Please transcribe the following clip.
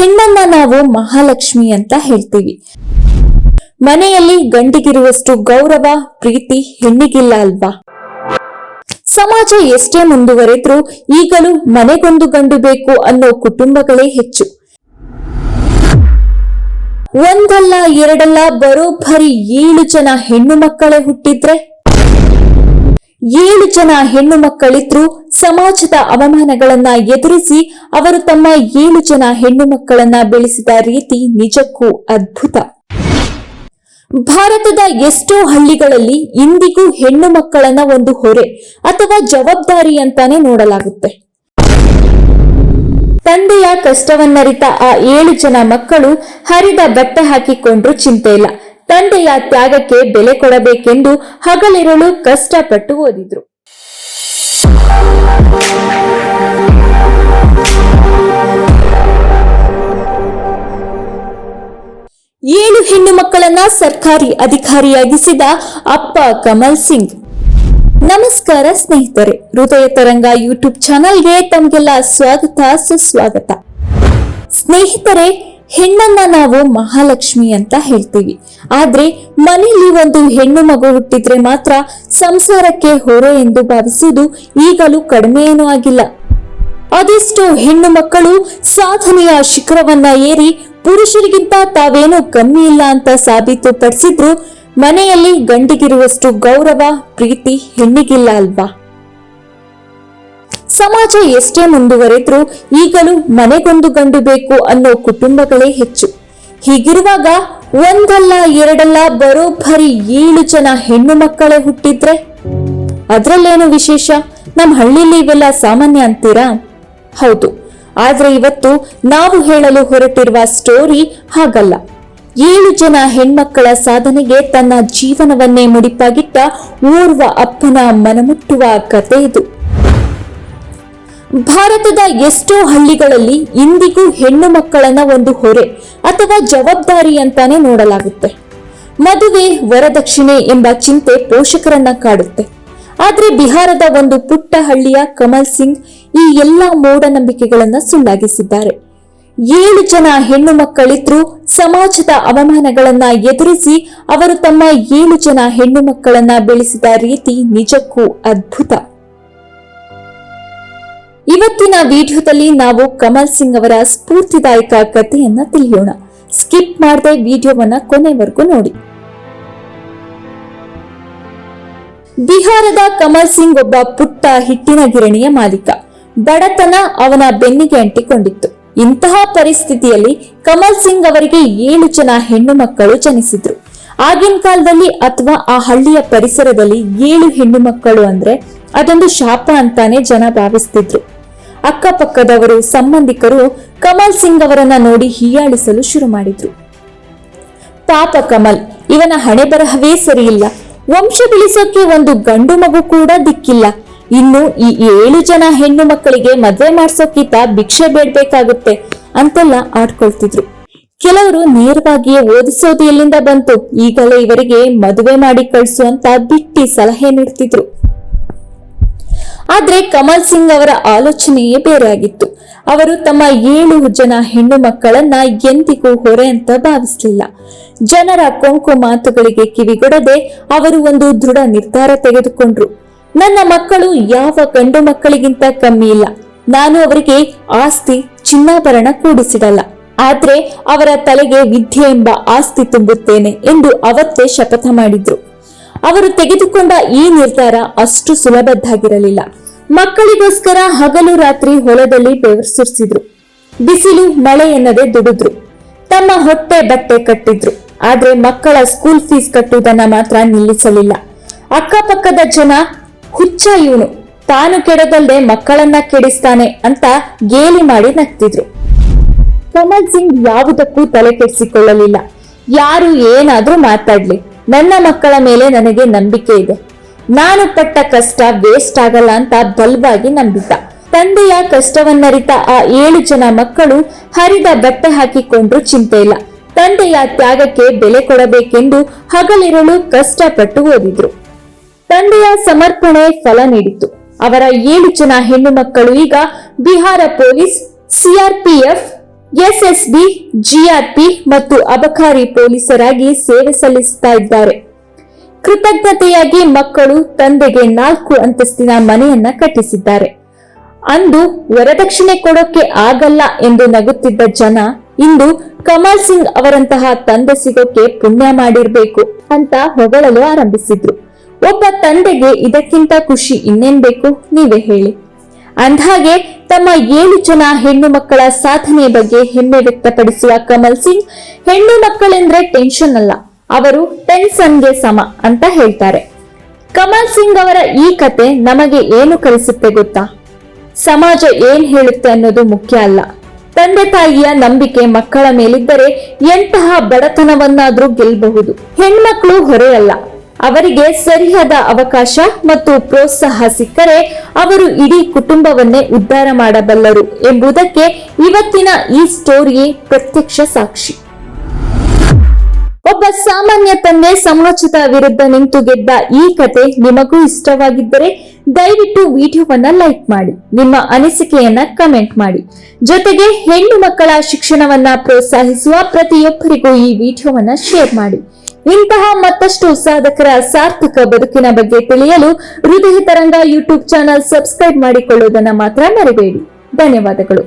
ಹೆಣ್ಣನ್ನ ನಾವು ಮಹಾಲಕ್ಷ್ಮಿ ಅಂತ ಹೇಳ್ತೀವಿ. ಮನೆಯಲ್ಲಿ ಗಂಡಿಗಿರುವಷ್ಟು ಗೌರವ, ಪ್ರೀತಿ ಹೆಣ್ಣಿಗಿಲ್ಲ ಅಲ್ವಾ? ಸಮಾಜ ಎಷ್ಟೇ ಮುಂದುವರೆದ್ರೂ ಈಗಲೂ ಮನೆಗೊಂದು ಗಂಡು ಬೇಕು ಅನ್ನೋ ಕುಟುಂಬಗಳೇ ಹೆಚ್ಚು. ಒಂದಲ್ಲ ಎರಡಲ್ಲ ಬರೋಬ್ಬರಿ ಏಳು ಜನ ಹೆಣ್ಣು ಮಕ್ಕಳೇ ಹುಟ್ಟಿದ್ರೆ ಏಳು ಜನ ಹೆಣ್ಣು ಮಕ್ಕಳಿದ್ರು ಸಮಾಜದ ಅವಮಾನಗಳನ್ನ ಎದುರಿಸಿ ಅವರು ತಮ್ಮ ಏಳು ಜನ ಹೆಣ್ಣು ಮಕ್ಕಳನ್ನ ಬೆಳೆಸಿದ ರೀತಿ ನಿಜಕ್ಕೂ ಅದ್ಭುತ. ಭಾರತದ ಎಷ್ಟೋ ಹಳ್ಳಿಗಳಲ್ಲಿ ಇಂದಿಗೂ ಹೆಣ್ಣು ಮಕ್ಕಳನ್ನ ಒಂದು ಹೊರೆ ಅಥವಾ ಜವಾಬ್ದಾರಿ ಅಂತಾನೆ ನೋಡಲಾಗುತ್ತೆ. ತಂದೆಯ ಕಷ್ಟವನ್ನರಿತ ಆ ಏಳು ಜನ ಮಕ್ಕಳು ಹರಿದ ಬಟ್ಟೆ ಹಾಕಿಕೊಂಡ್ರು ಚಿಂತೆ ಇಲ್ಲ. ತಂದೆಯ ತ್ಯಾಗಕ್ಕೆ ಬೆಲೆ ಕೊಡಬೇಕೆಂದು ಹಗಲಿರುಳು ಕಷ್ಟಪಟ್ಟು ಓದಿದ್ರು. ಏಳು ಹೆಣ್ಣು ಮಕ್ಕಳನ್ನ ಸರ್ಕಾರಿ ಅಧಿಕಾರಿಯಾಗಿಸಿದ ಅಪ್ಪ ಕಮಲ್ ಸಿಂಗ್. ನಮಸ್ಕಾರ ಸ್ನೇಹಿತರೆ, ಹೃದಯ ತರಂಗ ಯೂಟ್ಯೂಬ್ ಚಾನಲ್ಗೆ ತಮಗೆಲ್ಲ ಸ್ವಾಗತ, ಸುಸ್ವಾಗತ. ಸ್ನೇಹಿತರೆ ಹೆಣ್ಣನ್ನ ನಾವು ಮಹಾಲಕ್ಷ್ಮಿ ಅಂತ ಹೇಳ್ತೀವಿ. ಆದ್ರೆ ಮನೆಯಲ್ಲಿ ಒಂದು ಹೆಣ್ಣು ಮಗು ಹುಟ್ಟಿದ್ರೆ ಮಾತ್ರ ಸಂಸಾರಕ್ಕೆ ಹೊರೆ ಎಂದು ಭಾವಿಸುವುದು ಈಗಲೂ ಕಡಿಮೆ ಆಗಿಲ್ಲ. ಅದೆಷ್ಟೋ ಹೆಣ್ಣು ಮಕ್ಕಳು ಸಾಧನೆಯ ಶಿಖರವನ್ನ ಏರಿ ಪುರುಷರಿಗಿಂತ ತಾವೇನು ಕಮ್ಮಿ ಇಲ್ಲ ಅಂತ ಸಾಬೀತುಪಡಿಸಿದ್ರು ಮನೆಯಲ್ಲಿ ಗಂಡಿಗಿರುವಷ್ಟು ಗೌರವ, ಪ್ರೀತಿ ಹೆಣ್ಣಿಗಿಲ್ಲ ಅಲ್ವಾ? ಸಮಾಜ ಎಷ್ಟೇ ಮುಂದುವರೆದ್ರೂ ಈಗಲೂ ಮನೆಗೊಂದು ಗಂಡು ಬೇಕು ಅನ್ನೋ ಕುಟುಂಬಗಳೇ ಹೆಚ್ಚು. ಹೀಗಿರುವಾಗ ಒಂದಲ್ಲ ಎರಡಲ್ಲ ಬರೋಬ್ಬರಿ ಏಳು ಜನ ಹೆಣ್ಣು ಮಕ್ಕಳೇ ಹುಟ್ಟಿದ್ರೆ? ಅದ್ರಲ್ಲೇನು ವಿಶೇಷ? ನಮ್ಮ ಹಳ್ಳಿಲಿ ಇವೆಲ್ಲ ಸಾಮಾನ್ಯ ಅಂತೀರಾ? ಹೌದು. ಆದ್ರೆ ಇವತ್ತು ನಾವು ಹೇಳಲು ಹೊರಟಿರುವ ಸ್ಟೋರಿ ಹಾಗಲ್ಲ. ಏಳು ಜನ ಹೆಣ್ಮಕ್ಕಳ ಸಾಧನೆಗೆ ತನ್ನ ಜೀವನವನ್ನೇ ಮುಡಿಪಾಗಿಟ್ಟ ಓರ್ವ ಅಪ್ಪನ ಮನಮುಟ್ಟುವ ಕತೆ ಇದು. ಭಾರತದ ಎಷ್ಟೋ ಹಳ್ಳಿಗಳಲ್ಲಿ ಇಂದಿಗೂ ಹೆಣ್ಣು ಮಕ್ಕಳನ್ನ ಒಂದು ಹೊರೆ ಅಥವಾ ಜವಾಬ್ದಾರಿ ಅಂತಾನೆ ನೋಡಲಾಗುತ್ತೆ. ಮದುವೆ ವರದಕ್ಷಿಣೆ ಎಂಬ ಚಿಂತೆ ಪೋಷಕರನ್ನ ಕಾಡುತ್ತೆ. ಆದ್ರೆ ಬಿಹಾರದ ಒಂದು ಪುಟ್ಟ ಹಳ್ಳಿಯ ಕಮಲ್ ಸಿಂಗ್ ಈ ಎಲ್ಲಾ ಮೂಢನಂಬಿಕೆಗಳನ್ನ ಸುಳ್ಳಾಗಿಸಿದ್ದಾರೆ. ಏಳು ಜನ ಹೆಣ್ಣು ಮಕ್ಕಳಿದ್ರು ಸಮಾಜದ ಅವಮಾನಗಳನ್ನ ಎದುರಿಸಿ ಅವರು ತಮ್ಮ ಏಳು ಜನ ಹೆಣ್ಣು ಮಕ್ಕಳನ್ನ ಬೆಳೆಸಿದ ರೀತಿ ನಿಜಕ್ಕೂ ಅದ್ಭುತ. ಇವತ್ತಿನ ವಿಡಿಯೋದಲ್ಲಿ ನಾವು ಕಮಲ್ ಸಿಂಗ್ ಅವರ ಸ್ಫೂರ್ತಿದಾಯಕ ಕಥೆಯನ್ನ ತಿಳಿಯೋಣ. ಸ್ಕಿಪ್ ಮಾಡದೆ ವಿಡಿಯೋವನ್ನ ಕೊನೆವರೆಗೂ ನೋಡಿ. ಬಿಹಾರದ ಕಮಲ್ ಸಿಂಗ್ ಒಬ್ಬ ಪುಟ್ಟ ಹಿಟ್ಟಿನ ಗಿರಣಿಯ ಮಾಲೀಕ. ಬಡತನ ಅವನ ಬೆನ್ನಿಗೆ ಅಂಟಿಕೊಂಡಿತ್ತು. ಇಂತಹ ಪರಿಸ್ಥಿತಿಯಲ್ಲಿ ಕಮಲ್ ಸಿಂಗ್ ಅವರಿಗೆ ಏಳು ಜನ ಹೆಣ್ಣು ಮಕ್ಕಳು ಜನಿಸಿದ್ರು. ಆಗಿನ ಕಾಲದಲ್ಲಿ ಅಥವಾ ಆ ಹಳ್ಳಿಯ ಪರಿಸರದಲ್ಲಿ ಏಳು ಹೆಣ್ಣು ಮಕ್ಕಳು ಅಂದ್ರೆ ಅದೊಂದು ಶಾಪ ಅಂತಾನೆ ಜನ ಭಾವಿಸ್ತಿದ್ರು. ಅಕ್ಕಪಕ್ಕದವರು ಸಂಬಂಧಿಕರು ಕಮಲ್ ಸಿಂಗ್ ಅವರನ್ನ ನೋಡಿ ಹೀಯಾಳಿಸಲು ಶುರು ಮಾಡಿದ್ರು. ಪಾಪ ಕಮಲ್, ಇವನ ಹಣೆ ಬರಹವೇ ಸರಿಯಿಲ್ಲ. ವಂಶ ಬೆಳೆಸೋಕೆ ಒಂದು ಗಂಡು ಮಗು ಕೂಡ ದಿಕ್ಕಿಲ್ಲ. ಇನ್ನು ಈ ಏಳು ಜನ ಹೆಣ್ಣು ಮಕ್ಕಳಿಗೆ ಮದ್ವೆ ಮಾಡ್ಸೋಕ್ಕಿಂತ ಭಿಕ್ಷೆ ಬೇಡ್ಬೇಕಾಗುತ್ತೆ ಅಂತೆಲ್ಲ ಆಡ್ಕೊಳ್ತಿದ್ರು. ಕೆಲವರು ನೇರವಾಗಿಯೇ ಓದಿಸೋದು ಎಲ್ಲಿಂದ ಬಂತು? ಈಗಲೇ ಇವರಿಗೆ ಮದುವೆ ಮಾಡಿ ಕಳ್ಸು ಅಂತ ಬಿಟ್ಟಿ ಸಲಹೆ ನೀಡ್ತಿದ್ರು. ಆದ್ರೆ ಕಮಲ್ ಸಿಂಗ್ ಅವರ ಆಲೋಚನೆಯೇ ಬೇರೆಯಾಗಿತ್ತು ಅವರು ತಮ್ಮ ಏಳು ಜನ ಹೆಣ್ಣು ಮಕ್ಕಳನ್ನ ಎಂದಿಗೂ ಹೊರೆ ಅಂತ ಭಾವಿಸಲಿಲ್ಲ. ಜನರ ಕೊಂಕು ಮಾತುಗಳಿಗೆ ಕಿವಿಗೊಡದೆ ಅವರು ಒಂದು ದೃಢ ನಿರ್ಧಾರ ತೆಗೆದುಕೊಂಡ್ರು. ನನ್ನ ಮಕ್ಕಳು ಯಾವ ಗಂಡು ಮಕ್ಕಳಿಗಿಂತ ಕಮ್ಮಿ ಇಲ್ಲ. ನಾನು ಅವರಿಗೆ ಆಸ್ತಿ, ಚಿನ್ನಾಭರಣ ಕೂಡಿಸಿಡಲ್ಲ. ಆದ್ರೆ ಅವರ ತಲೆಗೆ ವಿದ್ಯೆ ಎಂಬ ಆಸ್ತಿ ತುಂಬುತ್ತೇನೆ ಎಂದು ಅವತ್ತೇ ಶಪಥ ಮಾಡಿದ್ರು. ಅವರು ತೆಗೆದುಕೊಂಡ ಈ ನಿರ್ಧಾರ ಅಷ್ಟು ಸುಲಭದ್ದಾಗಿರಲಿಲ್ಲ. ಮಕ್ಕಳಿಗೋಸ್ಕರ ಹಗಲು ರಾತ್ರಿ ಹೊಲದಲ್ಲಿ ಬೆವರು ಸುರಿಸಿದ್ರು. ಬಿಸಿಲು, ಮಳೆ ಎನ್ನದೆ ದುಡಿದ್ರು. ತಮ್ಮ ಹೊಟ್ಟೆ ಬಟ್ಟೆ ಕಟ್ಟಿದ್ರು. ಆದ್ರೆ ಮಕ್ಕಳ ಸ್ಕೂಲ್ ಫೀಸ್ ಕಟ್ಟುವುದನ್ನ ಮಾತ್ರ ನಿಲ್ಲಿಸಲಿಲ್ಲ. ಅಕ್ಕಪಕ್ಕದ ಜನ, ಹುಚ್ಚ ಇವನು, ತಾನು ಕೆಡದಲ್ಲದೆ ಮಕ್ಕಳನ್ನ ಕೆಡಿಸ್ತಾನೆ ಅಂತ ಗೇಲಿ ಮಾಡಿ ನಗ್ತಿದ್ರು. ಕಮಲ್ ಸಿಂಗ್ ಯಾವುದಕ್ಕೂ ತಲೆ ಕೆಡಿಸಿಕೊಳ್ಳಲಿಲ್ಲ. ಯಾರು ಏನಾದ್ರೂ ಮಾತಾಡ್ಲಿ. ನನ್ನ ಮಕ್ಕಳ ಮೇಲೆ ನನಗೆ ನಂಬಿಕೆ ಇದೆ. ನಾನು ಪಟ್ಟ ಕಷ್ಟ ವೇಸ್ಟ್ ಆಗಲ್ಲ ಅಂತ ಬಲವಾಗಿ ನಂಬಿದ್ದ. ತಂದೆಯ ಕಷ್ಟವನ್ನರಿತ ಆ ಏಳು ಜನ ಮಕ್ಕಳು ಹರಿದ ಬಟ್ಟೆ ಹಾಕಿಕೊಂಡ್ರು ಚಿಂತೆ ಇಲ್ಲ. ತಂದೆಯ ತ್ಯಾಗಕ್ಕೆ ಬೆಲೆ ಕೊಡಬೇಕೆಂದು ಹಗಲಿರುಳು ಕಷ್ಟಪಟ್ಟು ಓದಿದ್ರು. ತಂದೆಯ ಸಮರ್ಪಣೆ ಫಲ ನೀಡಿತು ಅವರ ಏಳು ಜನ ಹೆಣ್ಣು ಮಕ್ಕಳು ಈಗ Bihar police CRPF SSB, GRP ಮತ್ತು ಅಬಕಾರಿ ಪೊಲೀಸರಾಗಿ ಸೇವೆ ಸಲ್ಲಿಸುತ್ತಾ ಇದ್ದಾರೆ. ಕೃತಜ್ಞತೆಯಾಗಿ ಮಕ್ಕಳು, ತಂದೆಗೆ ನಾಲ್ಕು ಅಂತಸ್ತಿನ ಮನೆಯನ್ನ ಕಟ್ಟಿಸಿದ್ದಾರೆ. ಅಂದು ವರದಕ್ಷಿಣೆ ಕೊಡೋಕೆ ಆಗಲ್ಲ ಎಂದು ನಗುತ್ತಿದ್ದ ಜನ ಇಂದು ಕಮಲ್ ಸಿಂಗ್ ಅವರಂತಹ ತಂದೆ ಸಿಗೋಕೆ ಪುಣ್ಯ ಮಾಡಿರ್ಬೇಕು ಅಂತ ಹೊಗಳಲು ಆರಂಭಿಸಿದ್ರು. ಒಬ್ಬ ತಂದೆಗೆ ಇದಕ್ಕಿಂತ ಖುಷಿ ಇನ್ನೇನ್ ಬೇಕು? ನೀವೇ ಹೇಳಿ. ಅಂದ್ಹಾಗೆ, ತಮ್ಮ ಏಳು ಜನ ಹೆಣ್ಣು ಮಕ್ಕಳ ಸಾಧನೆ ಬಗ್ಗೆ ಹೆಮ್ಮೆ ವ್ಯಕ್ತಪಡಿಸುವ ಕಮಲ್ ಸಿಂಗ್ ಹೆಣ್ಣು ಮಕ್ಕಳೆಂದ್ರೆ ಟೆನ್ಷನ್ ಅಲ್ಲ. ಅವರು ಟೆನ್ಸನ್ಗೆ ಸಮ ಅಂತ ಹೇಳ್ತಾರೆ. ಕಮಲ್ ಸಿಂಗ್ ಅವರ ಈ ಕತೆ ನಮಗೆ ಏನು ಕಲಿಸುತ್ತೆ ಗೊತ್ತಾ? ಸಮಾಜ ಏನ್ ಹೇಳುತ್ತೆ ಅನ್ನೋದು ಮುಖ್ಯ ಅಲ್ಲ. ತಂದೆ ತಾಯಿಯ ನಂಬಿಕೆ ಮಕ್ಕಳ ಮೇಲಿದ್ದರೆ ಎಂತಹ ಬಡತನವನ್ನಾದ್ರೂ ಗೆಲ್ಲಬಹುದು ಹೆಣ್ಮಕ್ಳು ಹೊರೆಯಲ್ಲ. ಅವರಿಗೆ ಸರಿಯಾದ ಅವಕಾಶ ಮತ್ತು ಪ್ರೋತ್ಸಾಹ ಸಿಕ್ಕರೆ ಅವರು ಇಡೀ ಕುಟುಂಬವನ್ನೇ ಉದ್ಧಾರ ಮಾಡಬಲ್ಲರು ಎಂಬುದಕ್ಕೆ ಇವತ್ತಿನ ಈ ಸ್ಟೋರಿಯೇ ಪ್ರತ್ಯಕ್ಷ ಸಾಕ್ಷಿ. ಒಬ್ಬ ಸಾಮಾನ್ಯ ತಂದೆ ಸಮಾಜದ ವಿರುದ್ಧ ನಿಂತು ಗೆದ್ದ ಈ ಕತೆ ನಿಮಗೂ ಇಷ್ಟವಾಗಿದ್ದರೆ ದಯವಿಟ್ಟು ವಿಡಿಯೋವನ್ನ ಲೈಕ್ ಮಾಡಿ, ನಿಮ್ಮ ಅನಿಸಿಕೆಯನ್ನ ಕಮೆಂಟ್ ಮಾಡಿ. ಜೊತೆಗೆ ಹೆಣ್ಣು ಮಕ್ಕಳ ಶಿಕ್ಷಣವನ್ನ ಪ್ರೋತ್ಸಾಹಿಸುವ ಪ್ರತಿಯೊಬ್ಬರಿಗೂ ಈ ವಿಡಿಯೋವನ್ನ ಶೇರ್ ಮಾಡಿ. ಇಂತಹ ಮತ್ತಷ್ಟು ಸಾಧಕರ ಸಾರ್ಥಕ ಬದುಕಿನ ಬಗ್ಗೆ ತಿಳಿಯಲು ಹೃದಯ ತರಂಗ ಯೂಟ್ಯೂಬ್ ಚಾನಲ್ ಸಬ್ಸ್ಕ್ರೈಬ್ ಮಾಡಿಕೊಳ್ಳುವುದನ್ನು ಮಾತ್ರ ಮರಿಬೇಡಿ. ಧನ್ಯವಾದಗಳು.